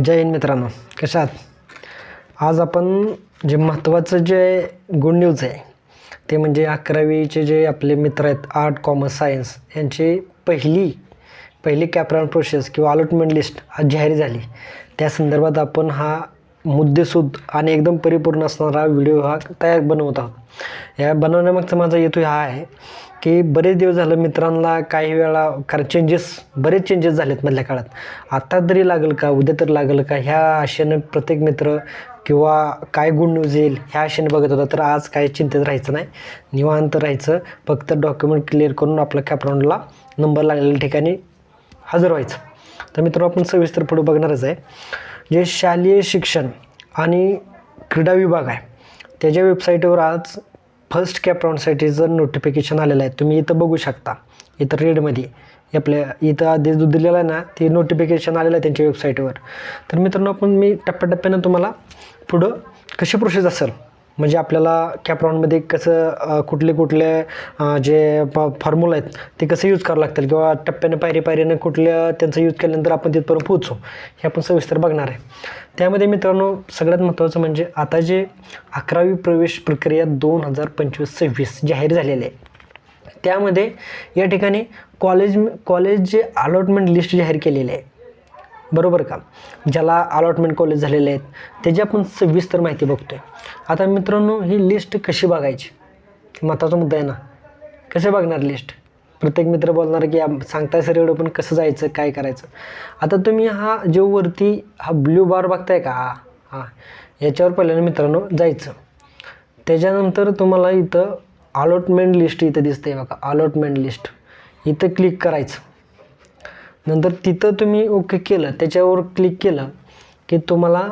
जय हिंद मित्रांनो कशा आहात? आज आपण जे महत्त्वाचं जे गुड न्यूज आहे ते म्हणजे अकरावीचे जे आपले मित्र आहेत आर्ट कॉमर्स सायन्स यांची पहिली पहिली कॅपराऊंड प्रोसेस किंवा अलॉटमेंट लिस्ट आज जाहीर झाली. त्या संदर्भात आपण हा मुद्देसूद आणि एकदम परिपूर्ण असणारा व्हिडिओ हा तयार बनवत आहोत. या बनवण्यामागचा माझा हेतू हा आहे की बरेच दिवस झालं मित्रांना काही वेळा कारण चेंजेस बरेच चेंजेस झालेत मधल्या काळात. आत्ता तरी लागेल का उद्या तरी लागेल का ह्या आशेनं प्रत्येक मित्र किंवा काय गुड न्यूज येईल ह्या आशेने बघत होता तर आज काय चिंतेत राहायचं नाही. निवांत राहायचं फक्त डॉक्युमेंट क्लिअर करून आपल्या कॅपराऊंडला नंबर लागलेल्या ठिकाणी हजर व्हायचं. तर मित्रांनो आपण सविस्तर पुढे बघणारच आहे. जे शालेय शिक्षण आणि क्रीडा विभाग आहे त्याच्या वेबसाईटवर आज फर्स्ट कॅपराऊंडसाठीचं नोटिफिकेशन आलेलं आहे तुम्ही इथं बघू शकता. इथं रेडमध्ये आपल्या इथं आधी जो दिलेला आहे ना ते नोटिफिकेशन आलेलं आहे त्यांच्या वेबसाईटवर तर मित्रांनो आपण मी टप्प्याटप्प्यानं तुम्हाला पुढं कशी प्रोसेस असेल म्हणजे आपल्याला कॅप्रॉनमध्ये कसं कुठले कुठले जे प फॉर्म्युला आहेत ते कसं यूज करावं लागतील? किंवा टप्प्यानं पायरी पायरीनं कुठल्या त्यांचा यूज केल्यानंतर आपण तिथपर्यंत पोहोचू? हे आपण सविस्तर बघणार आहे. त्यामध्ये मित्रांनो सगळ्यात महत्त्वाचं म्हणजे आता जे अकरावी प्रवेश प्रक्रिया दोन हजार पंचवीस सव्वीस जाहीर झालेली आहे त्यामध्ये या ठिकाणी कॉलेज कॉलेज जे अलॉटमेंट लिस्ट जाहीर केलेली आहे बरोबर का? ज्याला अलॉटमेंट कॉलेज झालेले आहेत त्याची आपण सविस्तर माहिती बघतोय. आता मित्रांनो ही लिस्ट कशी बघायची? महत्त्वाचा मुद्दा आहे ना. कसे बघणार लिस्ट प्रत्येक मित्र बोलणार की सांगताय सर एवढं पण कसं जायचं काय करायचं? आता तुम्ही हा जो वरती हा ब्ल्यू बार बघताय का? हा हा. याच्यावर पहिल्यांदा मित्रांनो जायचं. त्याच्यानंतर तुम्हाला इथं अलॉटमेंट लिस्ट इथं दिसते बघा. अलॉटमेंट लिस्ट इथं क्लिक करायचं. नंतर तिथं तुम्ही ओके केलं त्याच्यावर क्लिक केलं की तुम्हाला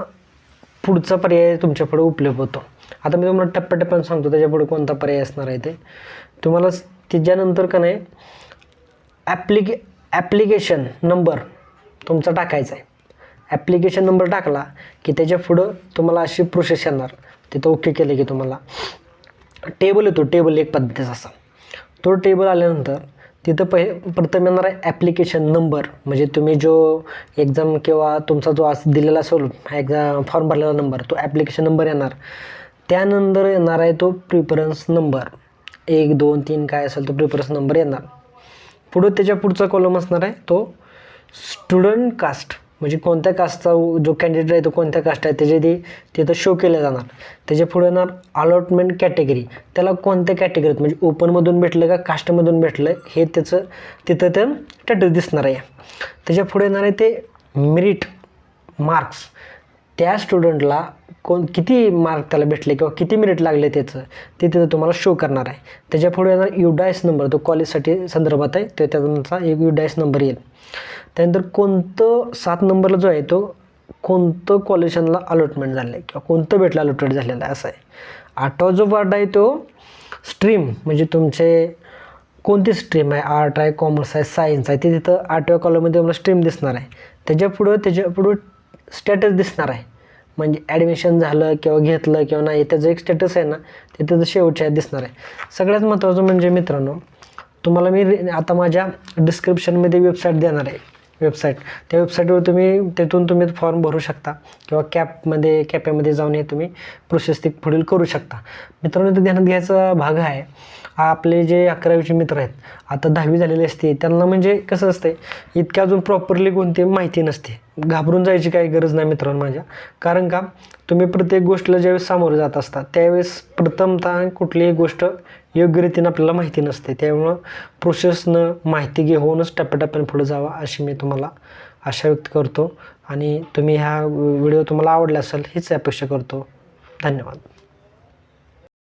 पुढचा पर्याय तुमच्या उपलब्ध होतो. आता मी तुम्हाला टप्प्याटप्प्यानं सांगतो त्याच्यापुढे कोणता पर्याय असणार आहे ते. तुम्हाला त्याच्यानंतर का नाही ॲप्लिके ॲप्लिकेशन नंबर तुमचा टाकायचा आहे. ॲप्लिकेशन नंबर टाकला की त्याच्या पुढं तुम्हाला अशी प्रोसेस येणार. तिथं ओके केलं की तुम्हाला. टेबल येतो टेबल एक पद्धतीचा असा. तो टेबल आल्यानंतर तिथं पहि प्रथम येणार आहे ॲप्लिकेशन नंबर म्हणजे तुम्ही जो एक्झाम किंवा तुमचा जो आज दिलेला असेल एक्झाम फॉर्म भरलेला नंबर तो ॲप्लिकेशन नंबर येणार. त्यानंतर येणार आहे तो प्रिफरन्स नंबर एक दोन तीन काय असेल तो प्रिफरन्स नंबर येणार. पुढं त्याच्या पुढचा कॉलम असणार आहे तो स्टुडंट कास्ट म्हणजे कोणत्या कास्टचा जो कॅन्डिडेट आहे तो कोणत्या कास्ट आहे त्याचे ते तिथं शो केलं जाणार. त्याच्या पुढे येणार अलॉटमेंट कॅटेगरी त्याला कोणत्या कॅटेगरीत म्हणजे ओपनमधून भेटलं का कास्टमधून भेटलं? हे त्याचं तिथं ते स्टॅटस दिसणार आहे. त्याच्या पुढे येणार आहे ते मेरिट मार्क्स त्या स्टुडंटला कोण किती मार्क त्याला भेटले किंवा किती मिनिट लागले त्याचं ते तिथं तुम्हाला शो करणार आहे. त्याच्या पुढे येणार युडायस नंबर तो कॉलेजसाठी संदर्भात आहे ते त्यांचा एक युडायस नंबर येईल. त्यानंतर कोणतं सात नंबरला जो आहे तो कोणतं कॉलेजांना अलॉटमेंट झालं आहे किंवा कोणतं भेटलं अलॉटमेंट झालेलं आहे असं आहे. आठवा जो पार्ट आहे तो स्ट्रीम म्हणजे तुमचे कोणती स्ट्रीम आहे? आर्ट आहे कॉमर्स आहे सायन्स आहे ते तिथं आठव्या कॉलममध्ये तुम्हाला स्ट्रीम दिसणार आहे. त्याच्यापुढं त्याच्यापुढं स्टॅटस दिसणार आहे. म्हणजे ॲडमिशन झालं किंवा घेतलं किंवा नाही त्याचं एक स्टेटस आहे ना ते त्याचं शेवटच्या दिसणार आहे. सगळ्यात महत्त्वाचं म्हणजे मित्रांनो तुम्हाला मी आता माझ्या डिस्क्रिप्शनमध्ये वेबसाईट देणार आहे. वेबसाईट त्या वेबसाईटवर तुम्ही तिथून तुम्ही फॉर्म भरू शकता किंवा कॅपमध्ये कॅपेमध्ये जाऊन हे तुम्ही प्रोसेस ती पुढील करू शकता. मित्रांनो ते ध्यानात घ्यायचा भाग आहे आपले जे अकरावीचे मित्र आहेत आता दहावी झालेले असते त्यांना म्हणजे कसं असते इतक्या अजून प्रॉपरली कोणती माहिती नसते. घाबरून जायची काही गरज नाही मित्रांनो माझ्या. कारण का? तुम्ही प्रत्येक गोष्टीला ज्यावेळेस सामोरे जात असता त्यावेळेस प्रथमतः कुठलीही गोष्ट योग्यरीतीनं आपल्याला माहिती नसते. त्यामुळं प्रोसेसनं माहिती घेऊनच टप्प्याटप्प्याने पुढे जावा अशी मी तुम्हाला आशा व्यक्त करतो. आणि तुम्ही ह्या व्हिडिओ तुम्हाला आवडला असेल हीच अपेक्षा करतो. धन्यवाद.